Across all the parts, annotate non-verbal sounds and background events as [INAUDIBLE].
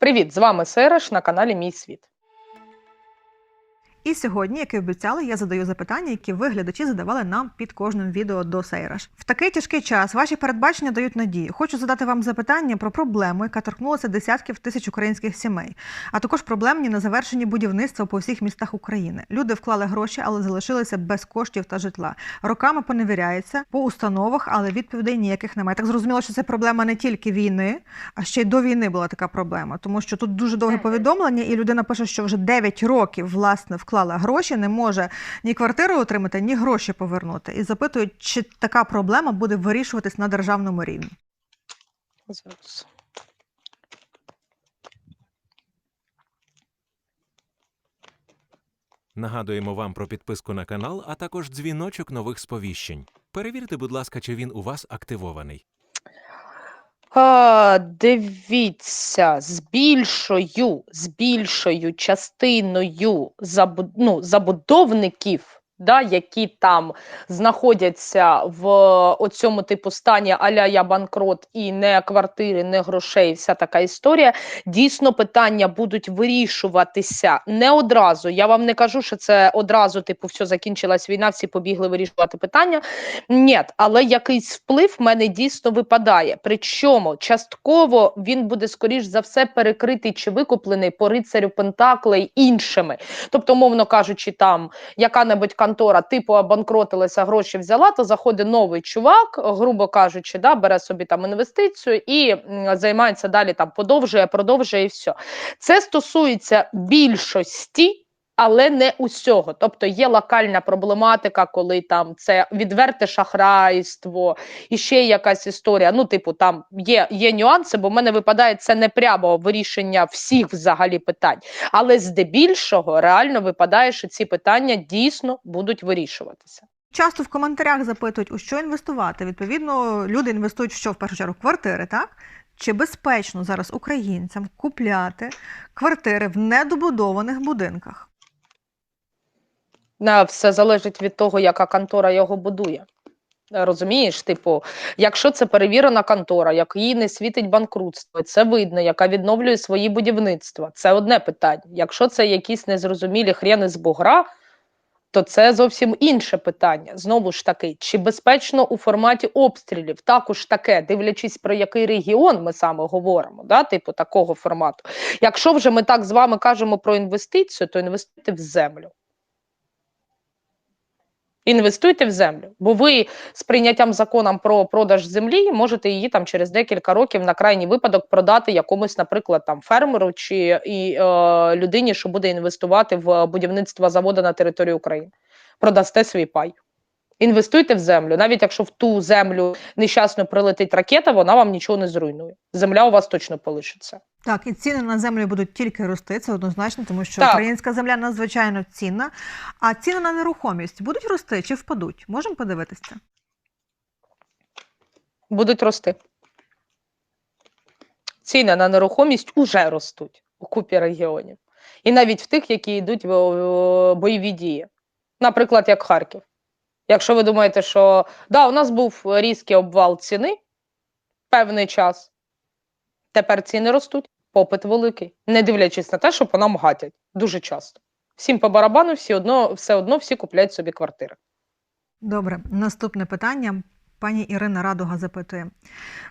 Привіт, з вами Сереш на каналі Мій Світ. І сьогодні, як і обіцяли, я задаю запитання, які ви, глядачі, задавали нам під кожним відео до Сейраш. В такий тяжкий час ваші передбачення дають надію. Хочу задати вам запитання про проблему, яка торкнулася десятків тисяч українських сімей, а також проблемні на завершенні будівництва по всіх містах України. Люди вклали гроші, але залишилися без коштів та житла. Роками поневіряється по установах, але відповідей ніяких немає. Так зрозуміло, що це проблема не тільки війни, а ще й до війни була така проблема, тому що тут дуже довге повідомлення, і людина пише, що вже 9 років власне вклала гроші, не може ні квартиру отримати, ні гроші повернути. І запитують, чи така проблема буде вирішуватись на державному рівні. Зараз. Нагадуємо вам про підписку на канал, а також дзвіночок нових сповіщень. Перевірте, будь ласка, чи він у вас активований. А, дивіться, з більшою, з більшою частиною забу, ну, забудовників, да, які там знаходяться в оцьому типу стані аля я банкрот і не квартири, не грошей, вся така історія. Дійсно, питання будуть вирішуватися не одразу. Я вам не кажу, що це одразу, типу, все закінчилась війна, всі побігли вирішувати питання. Ні, але якийсь вплив в мене дійсно випадає. Причому частково він буде, скоріш за все, перекритий чи викуплений по рицарю Пентаклей іншими. Тобто, мовно кажучи, там яка-небудь контора типу обанкротилася, гроші взяла, то заходить новий чувак, грубо кажучи, да, бере собі там інвестицію і займається далі там, подовжує, продовжує і все. Це стосується більшості. Але не усього, тобто є локальна проблематика, коли там це відверте шахрайство і ще якась історія. Ну, типу, там є, є нюанси, бо в мене випадає це не прямо вирішення всіх взагалі питань. Але здебільшого реально випадає, що ці питання дійсно будуть вирішуватися. Часто в коментарях запитують, у що інвестувати. Відповідно, люди інвестують в що в першу чергу квартири, так? Чи безпечно зараз українцям купляти квартири в недобудованих будинках? Все залежить від того, яка контора його будує. Розумієш, типу, якщо це перевірена контора, як їй не світить банкрутство, це видно, яка відновлює свої будівництва. Це одне питання. Якщо це якісь незрозумілі хрени з бугра, то це зовсім інше питання. Знову ж таки, чи безпечно у форматі обстрілів? Також таке, дивлячись про який регіон ми саме говоримо, да, типу такого формату. Якщо вже ми так з вами кажемо про інвестицію, то інвестуйте в землю. Інвестуйте в землю, бо ви з прийняттям законом про продаж землі можете її там через декілька років на крайній випадок продати якомусь, наприклад, там фермеру чи і, е, людині, що буде інвестувати в будівництво заводу на території України. Продасте свій пай. Інвестуйте в землю. Навіть якщо в ту землю нещасно прилетить ракета, вона вам нічого не зруйнує. Земля у вас точно полишиться. Так, і ціни на землю будуть тільки рости, це однозначно, тому що Так. українська земля надзвичайно цінна. А ціни на нерухомість будуть рости чи впадуть? Можемо подивитися? це? Будуть рости. Ціни на нерухомість уже ростуть у купі регіонів. І навіть в тих, які йдуть в е, бойові дії. Наприклад, як Харків. Якщо ви думаєте, що да, у нас був різкий обвал ціни певний час, тепер ціни ростуть, попит великий, не дивлячись на те, що по нам гатять дуже часто. Всім по барабану, всі одно, все одно всі купляють собі квартири. Добре, наступне питання. Пані Ірина Радуга запитує: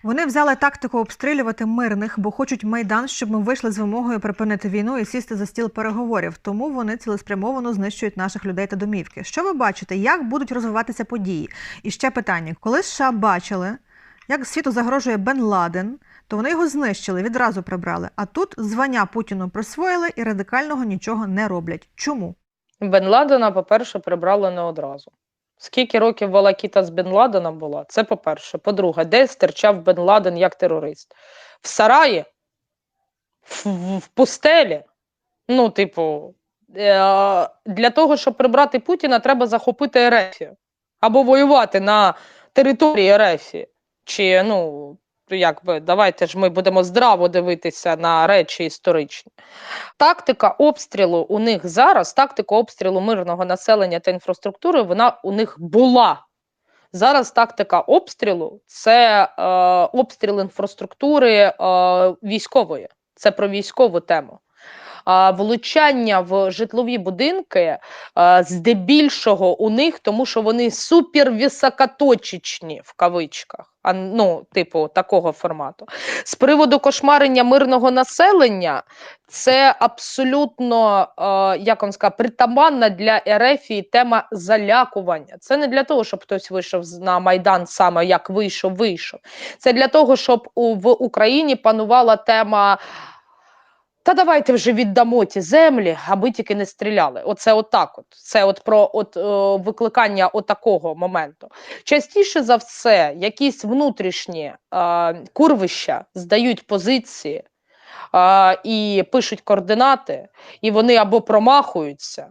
вони взяли тактику обстрілювати мирних, бо хочуть майдан, щоб ми вийшли з вимогою припинити війну і сісти за стіл переговорів. Тому вони цілеспрямовано знищують наших людей та домівки. Що ви бачите, як будуть розвиватися події? І ще питання: коли США бачили, як світу загрожує Бен Ладен, то вони його знищили, відразу прибрали. А тут звання Путіну присвоїли і радикального нічого не роблять. Чому? Бен Ладена, по-перше, прибрали не одразу. Скільки років волокіта з Бен Ладеном була? Це по-перше. По-друге, де стирчав Бен Ладен як терорист? В сараї? В, в, в пустелі? Ну, типу, е, для того, щоб прибрати Путіна, треба захопити Ерефію. Або воювати на території Ерефії. Чи, ну, якби, давайте ж ми будемо здраво дивитися на речі історичні. Тактика обстрілу у них зараз, тактика обстрілу мирного населення та інфраструктури, вона у них була. Зараз тактика обстрілу це е, обстріл інфраструктури е, військової. Це про військову тему. Влучання в житлові будинки здебільшого у них, тому що вони супервисокоточечні в кавичках, а ну, типу, такого формату. З приводу кошмарення мирного населення, це абсолютно, як вам сказати, притаманна для Ерефії тема залякування. Це не для того, щоб хтось вийшов на Майдан саме як вийшов, вийшов. Це для того, щоб у, в Україні панувала тема. Та давайте вже віддамо ті землі, аби тільки не стріляли. Оце отак. От. Це от про от, е, викликання отакого моменту. Частіше за все, якісь внутрішні е, курвища здають позиції е, і пишуть координати, і вони або промахуються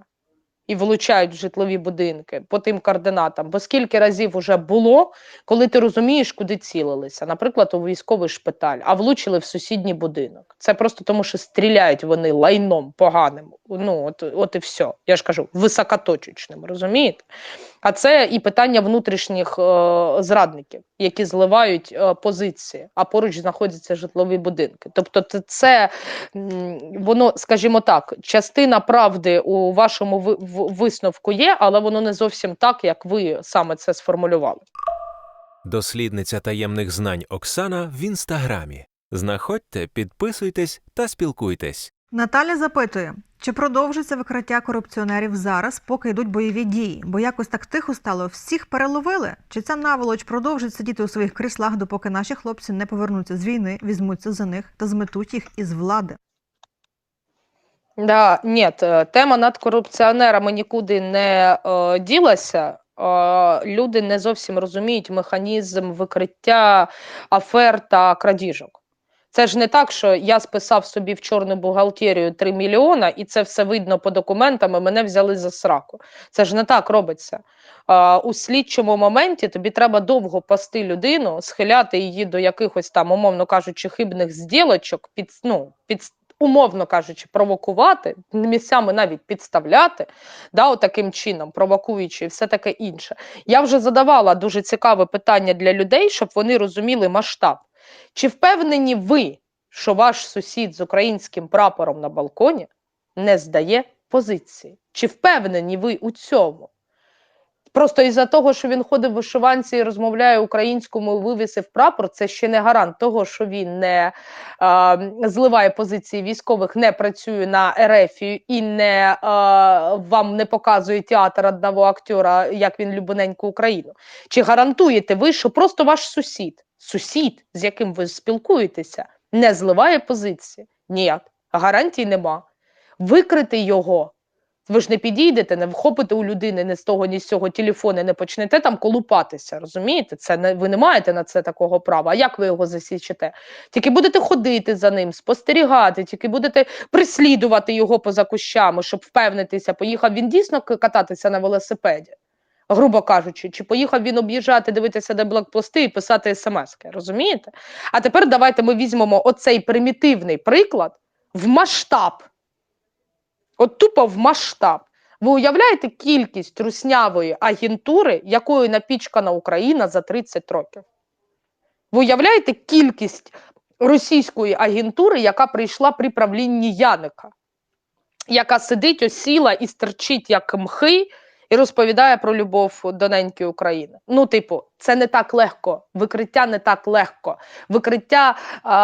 і влучають в житлові будинки по тим координатам. Бо скільки разів вже було, коли ти розумієш, куди цілилися, наприклад, у військовий шпиталь, а влучили в сусідній будинок. Це просто тому, що стріляють вони лайном поганим. Ну, от, от і все. Я ж кажу, високоточечним, розумієте? А це і питання внутрішніх е, зрадників, які зливають е, позиції, а поруч знаходяться житлові будинки. Тобто, це- воно, скажімо так, частина правди у вашому в- висновку є, але воно не зовсім так, як ви саме це сформулювали. Дослідниця таємних знань Оксана в інстаграмі. Знаходьте, підписуйтесь та спілкуйтесь. Наталя запитує, чи продовжиться викриття корупціонерів зараз, поки йдуть бойові дії? Бо якось так тихо стало, всіх переловили? Чи ця наволоч продовжить сидіти у своїх кріслах, допоки наші хлопці не повернуться з війни, візьмуться за них та зметуть їх із влади? Да, ні, е, тема над корупціонерами нікуди не е, ділася. Е, люди не зовсім розуміють механізм викриття афер та крадіжок. Це ж не так, що я списав собі в чорну бухгалтерію 3 мільйона, і це все видно по документам, і мене взяли за сраку. Це ж не так робиться. У слідчому моменті тобі треба довго пасти людину, схиляти її до якихось там, умовно кажучи, хибних зділочок, під, ну, під, умовно кажучи, провокувати, місцями навіть підставляти, да, таким чином, провокуючи і все таке інше. Я вже задавала дуже цікаве питання для людей, щоб вони розуміли масштаб. Чи впевнені ви, що ваш сусід з українським прапором на балконі не здає позиції? Чи впевнені ви у цьому? Просто із-за того, що він ходить в вишиванці і розмовляє українському, вивісив прапор, це ще не гарант того, що він не а, зливає позиції військових, не працює на Ерефію і не а, вам не показує театр одного актера, як він любиненьку Україну. Чи гарантуєте ви, що просто ваш сусід, сусід, з яким ви спілкуєтеся, не зливає позиції? Ніяк. Гарантій нема. Викрити його. Ви ж не підійдете, не вхопите у людини не з того, ні з цього телефону, не почнете там колупатися. Розумієте? Це не ви не маєте на це такого права. А як ви його засічете? Тільки будете ходити за ним, спостерігати, тільки будете прислідувати його поза кущами, щоб впевнитися, поїхав він дійсно кататися на велосипеді. Грубо кажучи, чи поїхав він об'їжджати, дивитися, де блокпости і писати смски, розумієте? А тепер давайте ми візьмемо оцей примітивний приклад в масштаб. От тупо в масштаб. Ви уявляєте кількість руснявої агентури, якою напічкана Україна за 30 років? Ви уявляєте кількість російської агентури, яка прийшла при правлінні Яника, яка сидить, осіла і стерчить як мхи, і розповідає про любов до неньки України. Ну, типу, це не так легко. Викриття не так легко. Викриття а,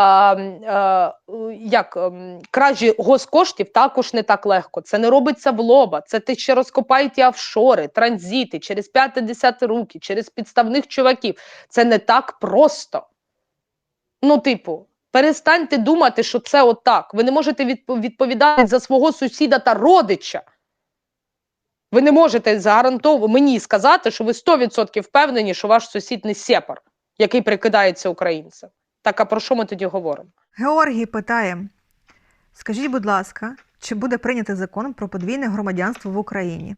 а, як ем, кражі госкоштів також не так легко. Це не робиться в лоба. Це ти ще розкопають ті офшори, транзити через 5-10 руки, через підставних чуваків. Це не так просто. Ну, типу, перестаньте думати, що це отак. Ви не можете відповідати за свого сусіда та родича. Ви не можете гарантово мені сказати, що ви 100% впевнені, що ваш сусід не сепар, який прикидається українцем. Так а про що ми тоді говоримо? Георгій питає: скажіть, будь ласка, чи буде прийнятий закон про подвійне громадянство в Україні?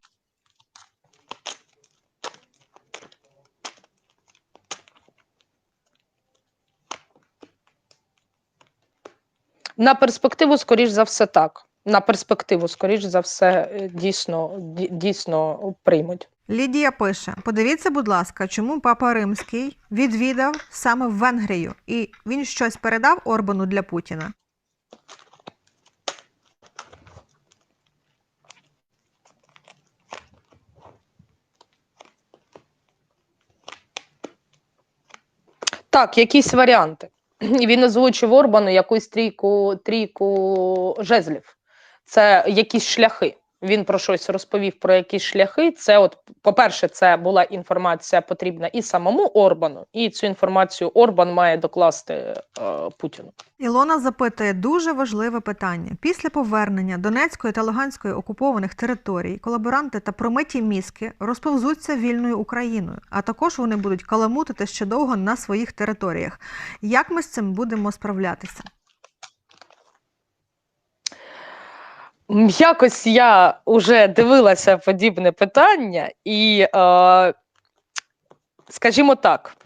На перспективу, скоріш за все, так. На перспективу, скоріш за все, е, дійсно, дійсно приймуть. Лідія пише: подивіться, будь ласка, чому папа Римський відвідав саме Венгрію, і він щось передав Орбану для Путіна. Так, якісь варіанти. [CLEARS THROAT] Він озвучив Орбану якусь трійку, трійку жезлів. Це якісь шляхи. Він про щось розповів про якісь шляхи. Це, от, по-перше, це була інформація потрібна і самому Орбану, і цю інформацію Орбан має докласти е, Путіну. Ілона запитує дуже важливе питання. Після повернення Донецької та Луганської окупованих територій колаборанти та промиті мізки розповзуться вільною Україною, а також вони будуть каламутити ще довго на своїх територіях. Як ми з цим будемо справлятися? Якось я вже дивилася подібне питання, і, е, скажімо так,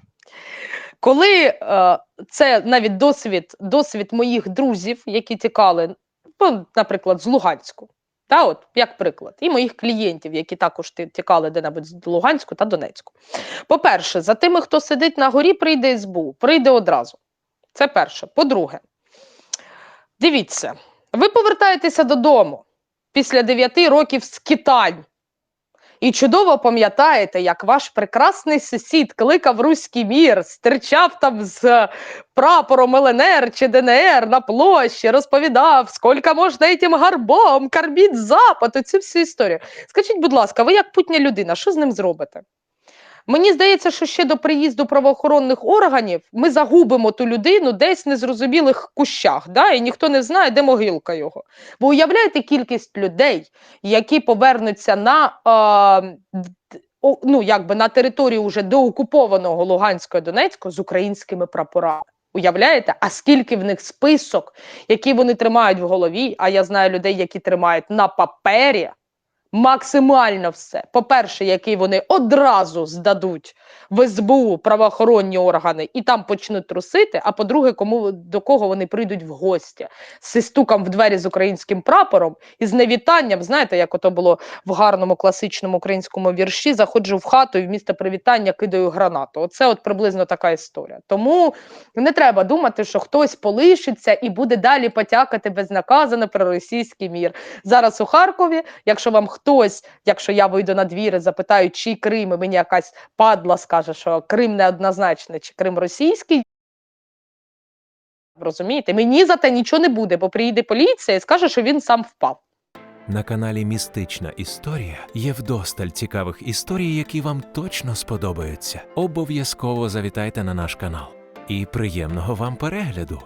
коли е, це навіть досвід, досвід моїх друзів, які тікали, ну, наприклад, з Луганську, та, от, як приклад, і моїх клієнтів, які також тікали де-небудь з Луганську та Донецьку. По-перше, за тими, хто сидить на горі, прийде СБУ, прийде одразу. Це перше. По-друге, дивіться, ви повертаєтеся додому після 9 років скитань. І чудово пам'ятаєте, як ваш прекрасний сусід кликав руський мір, стирчав там з прапором ЛНР чи ДНР на площі, розповідав, скільки можна цим гарбом, корміть запад, оцю всю історію. Скажіть, будь ласка, ви як путня людина, що з ним зробите? Мені здається, що ще до приїзду правоохоронних органів ми загубимо ту людину десь в незрозумілих кущах, да? і ніхто не знає, де могилка його. Бо уявляєте кількість людей, які повернуться на, е, ну, якби на територію вже доокупованого Луганського і Донецького з українськими прапорами. Уявляєте, а скільки в них список, які вони тримають в голові? А я знаю людей, які тримають на папері максимально все. По-перше, який вони одразу здадуть в СБУ правоохоронні органи і там почнуть трусити. А по-друге, кому до кого вони прийдуть в гості зі стуком в двері з українським прапором і з невітанням. Знаєте, як ото було в гарному класичному українському вірші: заходжу в хату і вмісто привітання кидаю гранату. Оце от приблизно така історія. Тому не треба думати, що хтось полишиться і буде далі потякати безнаказано про російський мір. Зараз у Харкові, якщо вам хтось, якщо я вийду на двір і запитаю, чий Крим, і мені якась падла скаже, що Крим неоднозначний, чи Крим російський. Розумієте, мені за те нічого не буде, бо приїде поліція і скаже, що він сам впав. На каналі Містична історія є вдосталь цікавих історій, які вам точно сподобаються. Обов'язково завітайте на наш канал. І приємного вам перегляду!